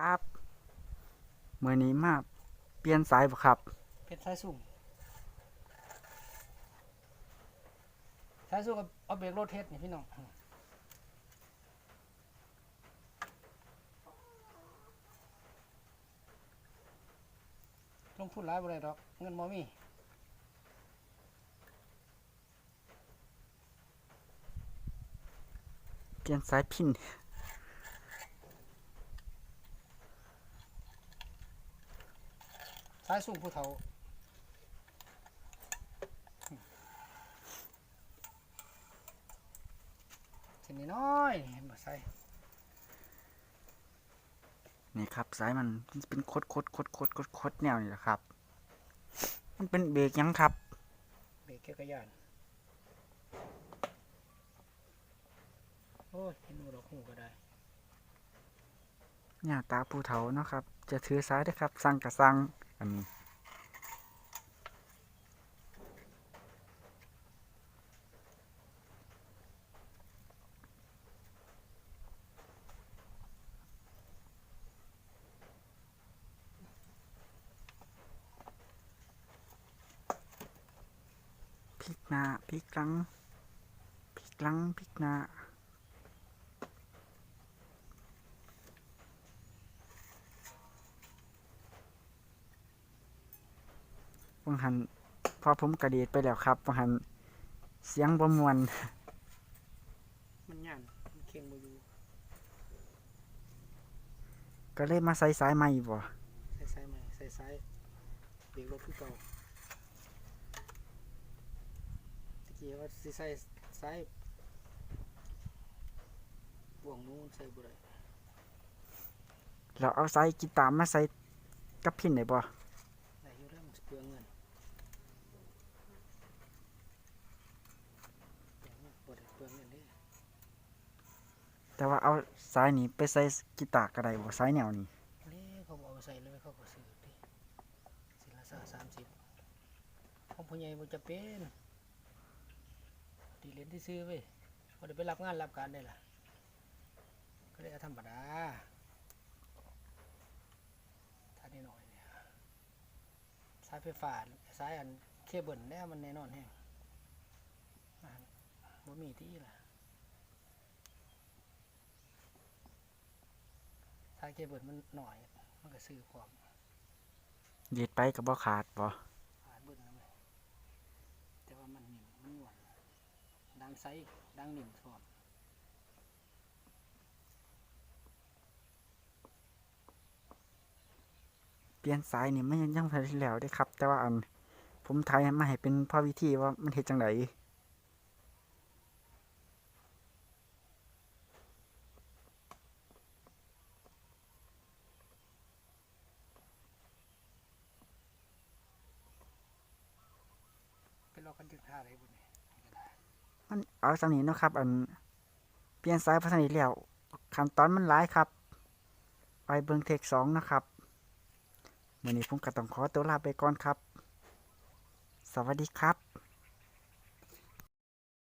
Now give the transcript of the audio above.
ครับเมื่อนี้มาเปลี่ยนสายบ่ครับ เป็นสายสูงสายสูงกับเอาเบรกรถเทสนี่พี่น้องลงทุนหลายบ่ได้ดอก เงินบ่มีเปลี่ยนสายพิน สายสูงผู้เฒ่าเส้นน้อยๆเห็นบ่ใส่นี่ครับสายมันมันเป็นโคดโคดโคดโคดโคดโคดแนวนี่แหละครับ มันเป็นเบรกหยังครับ เบรกเกียวกระยานโอ้ยเห็นหนูดอกหูก็ได้หน้าตาผู้เฒ่าเนาะครับ จะถือสายได้อครับ สั่งกะสั่ง อันนี้พลิกหน้าพลิกหลังพลิกหลังพลิกหน้า วังหันพอผมกระเดีดไปแล้วครับวังหันเสียงบ่มวนมันย่านมันเคียงบ่อยู่ก็เลยมาใส่สายใหม่บ่ใส่ซ้ายใหม่ใส่ซ้ายเบรกรถคือเก่าตะกี้ว่าสิใส่ซ้ายบ่วงนู้นใส่บ่ได้เราเอาสายกีตาร์มาใส่กับพินได้บ่ ได้อยู่แล้วมันสิเปลืองเงินเปลืองเงินบ่ได้เปลืองเงินเด้ แต่ว่าเอาสายนี้ไปใส่กีตาร์ก็ได้บ่สายแนวนี้เล่เขาบอกเอาไปใส่เลยเขาก็ซื้อดิสิละสาสามสิบของผู้ใหญ่บ่จะเป็นดีเรียนที่ซื้อเว้ยพอได้ไปรับงานรับการได้ล่ะ ก็ได้ธรรมดาถ้าได้หน่อยเนี่ยสายไฟฟ้าสายอันเคเบิลแน่มันแน่นอนแฮงอ่าบ่มีที่ล่ะายเคเบิลมันหน่อย มันก็ซื้อความดีดไปก็บ่ขาดบ่ผ่านเบิ้ลนะเว้ยแต่ว่ามันนิ่มมันหนวลดังไซส์ดังนิ่มพร้อมเปลี่ยนสายนี่มันยังยังบ่ได้แล้วเด้ครับ แต่ว่าอัน ผมถ่ายมาให้เป็นพอวิธีว่ามันเฮ็ดจังได รอกันถึงท่าอะไรบุญนี่มันเอาสำนีเนาะครับ อันเปลี่ยนสายพัสนาแล้วขั้นตอนมันหลายครับ ไปเบิงเทคสองนะครับวันนี้ผมก็ต้องขอตัวลาไปก่อนครับ สวัสดีครับ